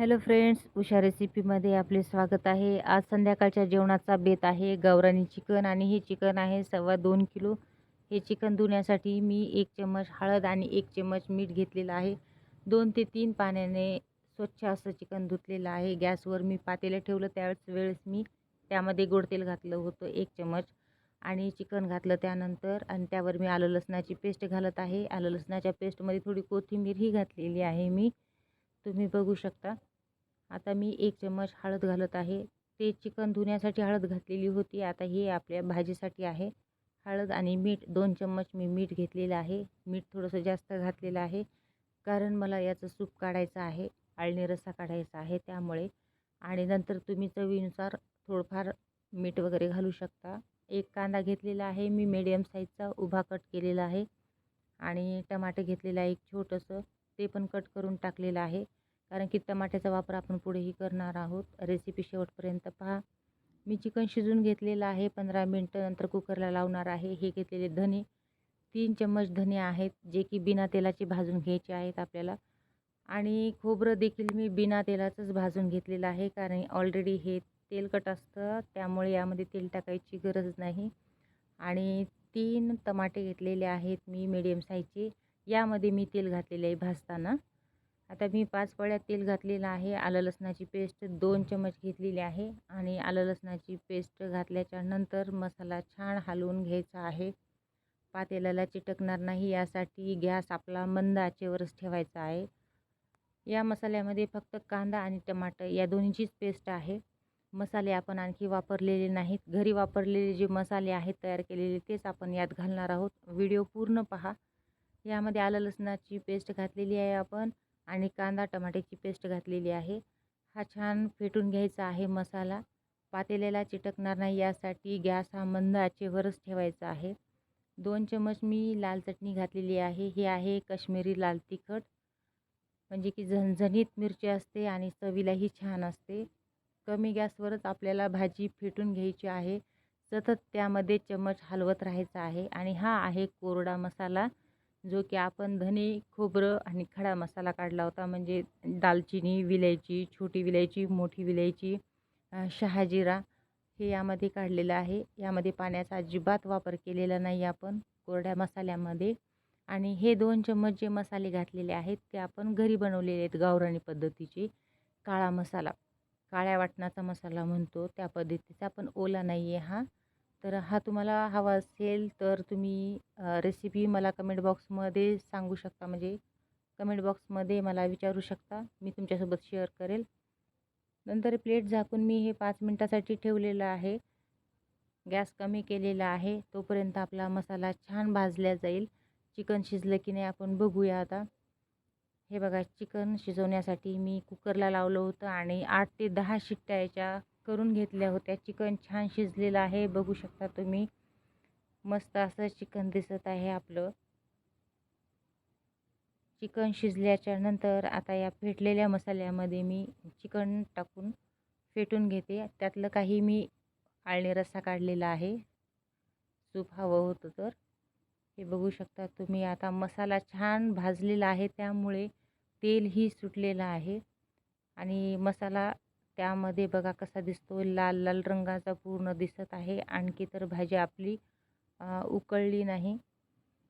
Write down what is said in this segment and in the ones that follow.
Hello friends Usha रेसिपीमध्ये आपले स्वागत आहे. आज संध्याकाळच्या जेवणाचा बेत आहे. गौरानी चिकन आणि हे चिकन आहे सव्वा दोन किलो. हे चिकन धुण्यासाठी मी एक चम्मच हळद आणि एक चम्मच मीठ घेतलेलं आहे. दोन ते तीन पाण्याने स्वच्छ असं चिकन धुतलेलं आहे. गॅसवर मी पातेलं ठेवलं. त्यावेळेस वेळेस मी त्यामध्ये गोड तेल घातलं होतं एक चम्मच. आणि चिकन घातलं त्यानंतर आणि त्यावर मी आलं लसणाची पेस्ट घालत आहे. आलं लसणाच्या पेस्टमध्ये थोडी कोथिंबीरही घातलेली आहे मी. तुम्ही बघू शकता. आता मी एक चम्मच हळद घालत आहे. ते चिकन धुण्यासाठी हळद घातलेली होती. आता हे आपल्या भाजीसाठी आहे. हळद आणि मीठ दोन चम्मच मी मीठ घेतलेलं आहे. मीठ थोडंसं जास्त घातलेलं आहे. कारण मला याचं सूप काढायचं आहे. आळणी रस्सा काढायचा आहे त्यामुळे. आणि नंतर तुम्ही चवीनुसार थोडंफार मीठ वगैरे घालू शकता. एक कांदा घेतलेला आहे. मी मीडियम साईजचा उभा कट केलेला आहे. आणि टमाटे घेतलेलं आहे एक छोटंसं. ते पण कट करून टाकलेलं आहे. कारण की टमाट्याचा वापर आपण पुढेही करणार आहोत. रेसिपी शेवटपर्यंत पहा. मी चिकन शिजून घेतलेलं आहे. पंधरा मिनटं नंतर कुकरला लावणार आहे. हे घेतलेले धने. तीन चम्मच धने आहेत जे की बिना तेलाचे भाजून घ्यायचे आहेत आपल्याला. आणि खोबरं देखील मी बिना तेलाचंच भाजून घेतलेलं आहे कारण ऑलरेडी हे तेलकट असतं. त्यामुळे यामध्ये तेल टाकायची गरज नाही. आणि तीन टमाटे घेतलेले आहेत मी मीडियम साईजचे यामध्ये मी तेल घातलेले आहे भाजताना. आता मी पाच पळ्या तेल घातलेलं आहे. आलं लसणाची पेस्ट दोन चमच घेतलेली आहे आणि आलं लसणाची पेस्ट घातल्याच्या नंतर मसाला छान हलवून घ्यायचा आहे. पातेल्याला चिटकणार नाही यासाठी गॅस आपला मंद आचेवरच ठेवायचा आहे. या मसाल्यामध्ये फक्त कांदा आणि टमाटर या दोन्हीचीच पेस्ट आहे. मसाले आपण आणखी वापरलेले नाहीत. घरी वापरलेले जे मसाले आहेत तयार केलेले तेच आपण यात घालणार आहोत. व्हिडिओ पूर्ण पहा. यामध्ये आलं लसणाची पेस्ट घातलेली आहे आपण. आणि कांदा टमाट्याची पेस्ट घातलेली आहे. हा छान फेटून घ्यायचा आहे मसाला. पातेल्याला चिटकणार नाही यासाठी गॅस हा मंद आचेवरच ठेवायचा आहे. दोन चमच मी लाल चटणी घातलेली आहे. हे आहे कश्मीरी लाल तिखट. म्हणजे की झणझणीत मिरची असते आणि चवीलाही छान असते. कमी गॅसवरच आपल्याला भाजी फेटून घ्यायची आहे. सतत त्यामध्ये चमच हलवत राहायचा आहे. आणि हा आहे कोरडा मसाला. जो की आपण धने खोबरं आणि खडा मसाला काढला होता म्हणजे दालचिनी विलायची छोटी विलायची मोठी विलायची शहाजिरा हे यामध्ये काढलेलं आहे. यामध्ये पाण्याचा अजिबात वापर केलेला नाही आपण कोरड्या मसाल्यामध्ये. आणि हे दोन चम्मच जे मसाले घातलेले आहेत ते आपण घरी बनवलेले आहेत गावराणी पद्धतीचे. काळा मसाला काळ्या वाटणाचा मसाला म्हणतो त्या पद्धतीचा पण ओला नाही आहे हा. तर हा तुम्हाला हवा असेल तर तुम्ही रेसिपी मला कमेंट बॉक्समध्ये सांगू शकता. म्हणजे कमेंट बॉक्समध्ये मला विचारू शकता. मी तुमच्यासोबत शेअर करेल. नंतर प्लेट झाकून मी हे पाच मिनटासाठी ठेवलेलं आहे. गॅस कमी केलेला आहे. तोपर्यंत आपला मसाला छान भाजला जाईल. चिकन शिजलं की नाही आपण बघूया आता. हे बघा चिकन शिजवण्यासाठी मी कुकरला लावलं होतं आणि आठ ते दहा शिट्ट्या याच्या करून घेतल्या होत्या. चिकन छान शिजलेलं आहे. बघू शकता तुम्ही. मस्त असं चिकन दिसत आहे आपलं. चिकन शिजल्याच्या नंतर आता या फेटलेल्या मसाल्यामध्ये मी चिकन टाकून फेटून घेते. त्यातलं काही मी आळणी रस्सा काढलेला आहे. सूप हवं होतं तर. हे बघू शकता तुम्ही. आता मसाला छान भाजलेला आहे. त्यामुळे तेलही सुटलेलं आहे. आणि मसाला त्यामध्ये बघा कसा दिसतो लाल लाल रंगाचा पूर्ण दिसत आहे. आणखी तर भाजी आपली उकळली नाही.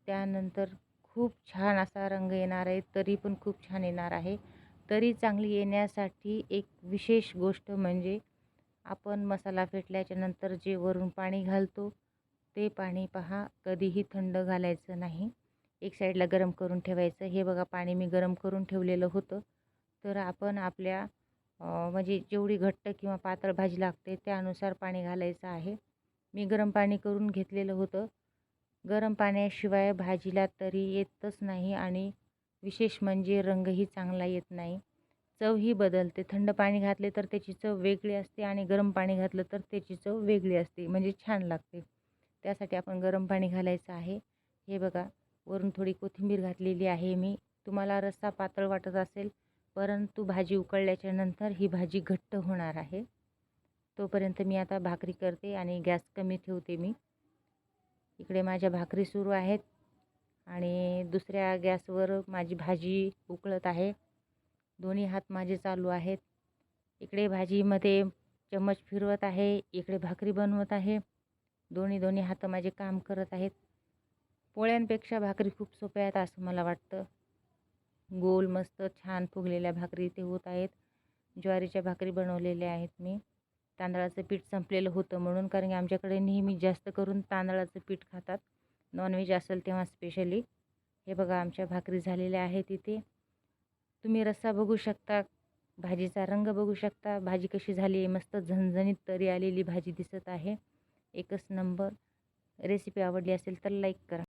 त्यानंतर खूप छान असा रंग येणार आहे तरी पण खूप छान येणार आहे. तरी चांगली येण्यासाठी एक विशेष गोष्ट म्हणजे आपण मसाला फेटल्याच्या नंतर जे वरून पाणी घालतो ते पाणी पहा कधीही थंड घालायचं नाही. एक साईडला गरम करून ठेवायचं. हे बघा पाणी मी गरम करून ठेवलेलं होतं. तर आपण आपल्या म्हणजे जेवढी घट्ट किंवा पातळ भाजी लागते त्यानुसार पाणी घालायचं आहे. मी गरम पाणी करून घेतलेलं होतं. गरम पाण्याशिवाय भाजीला तरी येतच नाही आणि विशेष म्हणजे रंगही चांगला येत नाही. चवही बदलते. थंड पाणी घातले तर त्याची चव वेगळी असते आणि गरम पाणी घातलं तर त्याची चव वेगळी असते म्हणजे छान लागते. त्यासाठी आपण गरम पाणी घालायचं आहे. हे बघा वरून थोडी कोथिंबीर घातलेली आहे मी. तुम्हाला रस्सा पातळ वाटत असेल परंतु भाजी उकळल्याच्या नंतर ही भाजी घट्ट होणार आहे. तोपर्यंत मी आता भाकरी करते आणि गॅस कमी ठेवते मी. इकडे माझ्या भाकरी सुरू आहेत आणि दुसऱ्या गॅसवर माझी भाजी उकळत आहे. दोन्ही हात माझे चालू आहेत. इकडे भाजीमध्ये चम्मच फिरवत आहे इकडे भाकरी बनवत आहे. दोन्ही दोन्ही हात माझे काम करत आहेत. पोळ्यांपेक्षा भाकरी खूप सोप्या आहेत असं मला वाटतं. गोल मस्त छान फुगलेल्या भाकरी इथे होत आहेत. ज्वारीच्या भाकरी बनवलेल्या आहेत मी. तांदळाचं पीठ संपलेलं होतं म्हणून कारण की आमच्याकडे नेहमी जास्त करून तांदळाचं पीठ खातात. नॉनव्हेज असेल तेव्हा स्पेशली हे बघा आमच्या भाकरी झालेल्या आहेत इथे. तुम्ही रस्सा बघू शकता भाजीचा रंग बघू शकता. भाजी कशी झाली आहे मस्त झणझणीत तरी आलेली भाजी दिसत आहे. एकच नंबर. रेसिपी आवडली असेल तर लाईक करा.